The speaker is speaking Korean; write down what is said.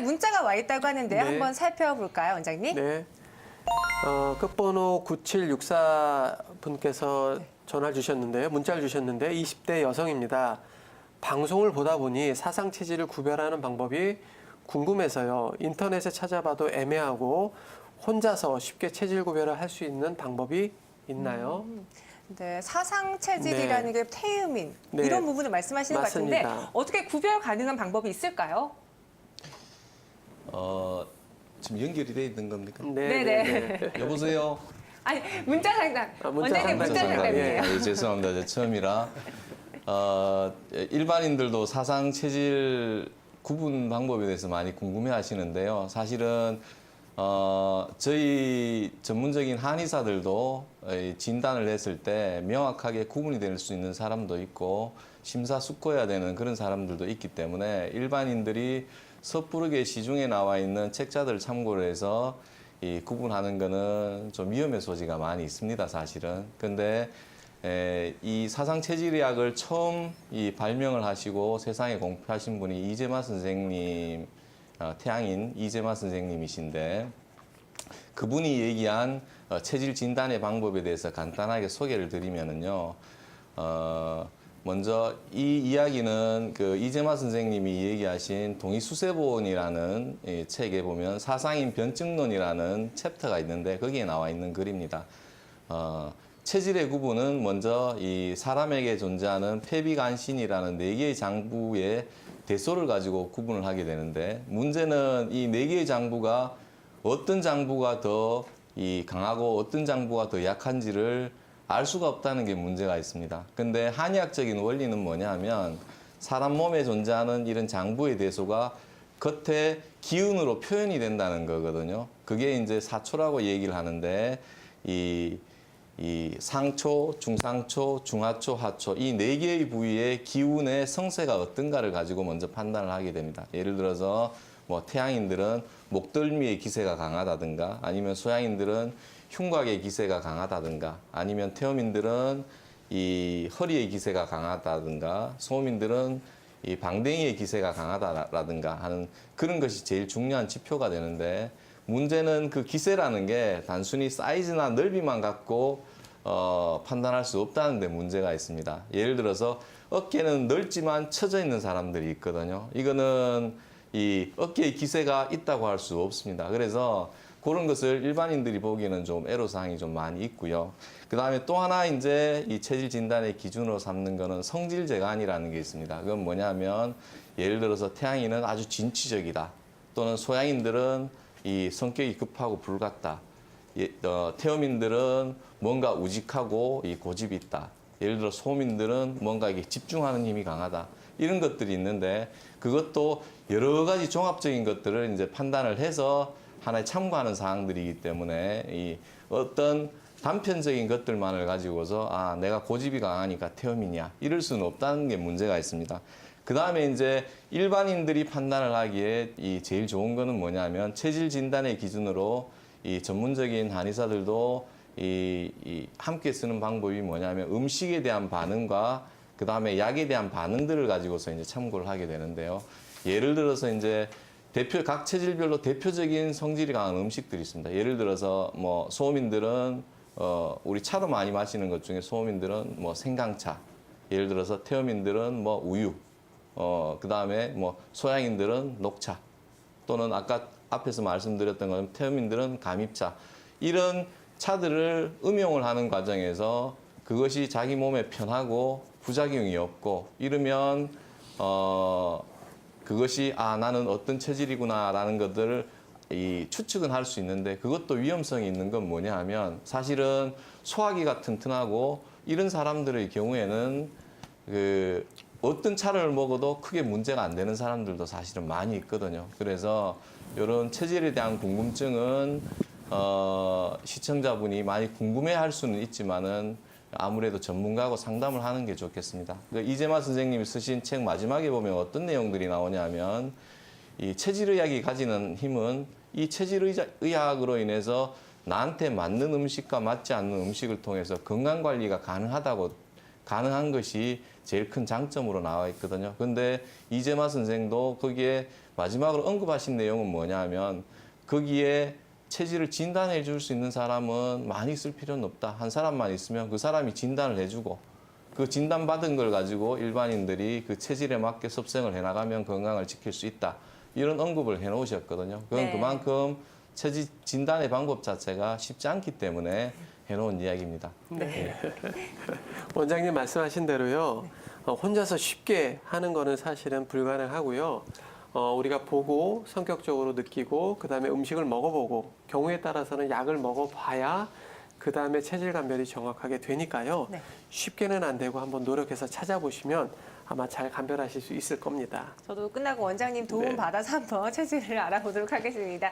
문자가 와 있다고 하는데요. 네. 한번 살펴볼까요, 원장님? 네. 어, 끝번호 9764 분께서 전화 주셨는데요. 문자를 주셨는데 20대 여성입니다. 방송을 보다 보니 사상 체질을 구별하는 방법이 궁금해서요. 인터넷에 찾아봐도 애매하고 혼자서 쉽게 체질 구별을 할 수 있는 방법이 있나요? 네, 사상 체질이라는 게 태음인 네. 이런 부분을 말씀하시는 것 같은데 맞습니다. 어떻게 구별 가능한 방법이 있을까요? 어, 지금 연결이 돼 있는 겁니까? 네. 네 네. 여보세요. 아니 문자 상담. 아, 문자 원장님 문자 상담. 상담이에요. 예, 죄송합니다. 제 처음이라. 어, 일반인들도 사상 체질 구분 방법에 대해서 많이 궁금해 하시는데요. 사실은 어, 저희 전문적인 한의사들도 이 진단을 했을 때 명확하게 구분이 될 수 있는 사람도 있고 심사숙고해야 되는 그런 사람들도 있기 때문에 일반인들이 섣부르게 시중에 나와 있는 책자들을 참고를 해서 이 구분하는 거는 좀 위험의 소지가 많이 있습니다, 사실은. 근데 에, 이 사상 체질의학을 처음 이 발명을 하시고 세상에 공표하신 분이 이재마 선생님, 어, 태양인 이재마 선생님이신데 그분이 얘기한 어, 체질 진단의 방법에 대해서 간단하게 소개를 드리면은요. 어, 먼저 이 이야기는 그 이재마 선생님이 얘기하신 동의수세본이라는 이 책에 보면 사상인 변증론이라는 챕터가 있는데 거기에 나와 있는 글입니다. 어, 체질의 구분은 먼저 이 사람에게 존재하는 폐비간신이라는 네 개의 장부의 대소를 가지고 구분을 하게 되는데 문제는 이 네 개의 장부가 어떤 장부가 더 이 강하고 어떤 장부가 더 약한지를 알 수가 없다는 게 문제가 있습니다. 근데 한의학적인 원리는 뭐냐면 사람 몸에 존재하는 이런 장부의 대소가 겉에 기운으로 표현이 된다는 거거든요. 그게 이제 사초라고 얘기를 하는데 이, 이 상초, 중상초, 중하초, 하초 이 네 개의 부위의 기운의 성세가 어떤가를 가지고 먼저 판단을 하게 됩니다. 예를 들어서 뭐 태양인들은 목덜미의 기세가 강하다든가 아니면 소양인들은 흉곽의 기세가 강하다든가 아니면 태음인들은 이 허리의 기세가 강하다든가 소음인들은 이 방댕이의 기세가 강하다라든가 하는 그런 것이 제일 중요한 지표가 되는데 문제는 그 기세라는 게 단순히 사이즈나 넓이만 갖고 어, 판단할 수 없다는 데 문제가 있습니다. 예를 들어서 어깨는 넓지만 처져 있는 사람들이 있거든요. 이거는 이 어깨의 기세가 있다고 할 수 없습니다. 그래서 그런 것을 일반인들이 보기에는 좀 애로사항이 좀 많이 있고요. 그 다음에 또 하나 이제 이 체질 진단의 기준으로 삼는 거는 성질 재간이라는 게 있습니다. 그건 뭐냐면 예를 들어서 태양인은 아주 진취적이다. 또는 소양인들은 이 성격이 급하고 불같다. 예, 어, 태음인들은 뭔가 우직하고 이 고집이 있다. 예를 들어 소민들은 뭔가 이게 집중하는 힘이 강하다. 이런 것들이 있는데 그것도 여러 가지 종합적인 것들을 이제 판단을 해서 하나의 참고하는 사항들이기 때문에 이 어떤 단편적인 것들만을 가지고서 아 내가 고집이 강하니까 태음이냐 이럴 수는 없다는 게 문제가 있습니다. 그 다음에 이제 일반인들이 판단을 하기에 이 제일 좋은 거는 뭐냐면 체질 진단의 기준으로 이 전문적인 한의사들도 이, 이 함께 쓰는 방법이 뭐냐면 음식에 대한 반응과 그 다음에 약에 대한 반응들을 가지고서 이제 참고를 하게 되는데요. 예를 들어서 이제 대표 각 체질별로 대표적인 성질이 강한 음식들이 있습니다. 예를 들어서 뭐 소음인들은 어 우리 차로 많이 마시는 것 중에 소음인들은 뭐 생강차, 예를 들어서 태음인들은 뭐 우유, 어 그다음에 뭐 소양인들은 녹차 또는 아까 앞에서 말씀드렸던 것처럼 태음인들은 감입차 이런 차들을 음용을 하는 과정에서 그것이 자기 몸에 편하고 부작용이 없고 이러면 어 그것이 아 나는 어떤 체질이구나라는 것들을 이 추측은 할 수 있는데 그것도 위험성이 있는 건 뭐냐 하면 사실은 소화기가 튼튼하고 이런 사람들의 경우에는 그 어떤 차를 먹어도 크게 문제가 안 되는 사람들도 사실은 많이 있거든요. 그래서 이런 체질에 대한 궁금증은 어, 시청자분이 많이 궁금해 할 수는 있지만은 아무래도 전문가하고 상담을 하는 게 좋겠습니다. 그 이재마 선생님이 쓰신 책 마지막에 보면 어떤 내용들이 나오냐면 이 체질의학이 가지는 힘은 이 체질의학으로 인해서 나한테 맞는 음식과 맞지 않는 음식을 통해서 건강 관리가 가능하다고 가능한 것이 제일 큰 장점으로 나와 있거든요. 근데 이재마 선생도 거기에 마지막으로 언급하신 내용은 뭐냐면 거기에 체질을 진단해 줄 수 있는 사람은 많이 있을 필요는 없다. 한 사람만 있으면 그 사람이 진단을 해주고 그 진단 받은 걸 가지고 일반인들이 그 체질에 맞게 섭생을 해나가면 건강을 지킬 수 있다. 이런 언급을 해놓으셨거든요. 그건 네. 그만큼 체질 진단의 방법 자체가 쉽지 않기 때문에 해놓은 이야기입니다. 네. 원장님 말씀하신 대로요. 어, 혼자서 쉽게 하는 거는 사실은 불가능하고요. 어, 우리가 보고 성격적으로 느끼고 그 다음에 음식을 먹어보고 경우에 따라서는 약을 먹어봐야 그 다음에 체질 감별이 정확하게 되니까요. 네. 쉽게는 안 되고 한번 노력해서 찾아보시면 아마 잘 감별하실 수 있을 겁니다. 저도 끝나고 원장님 도움 네. 받아서 한번 체질을 알아보도록 하겠습니다.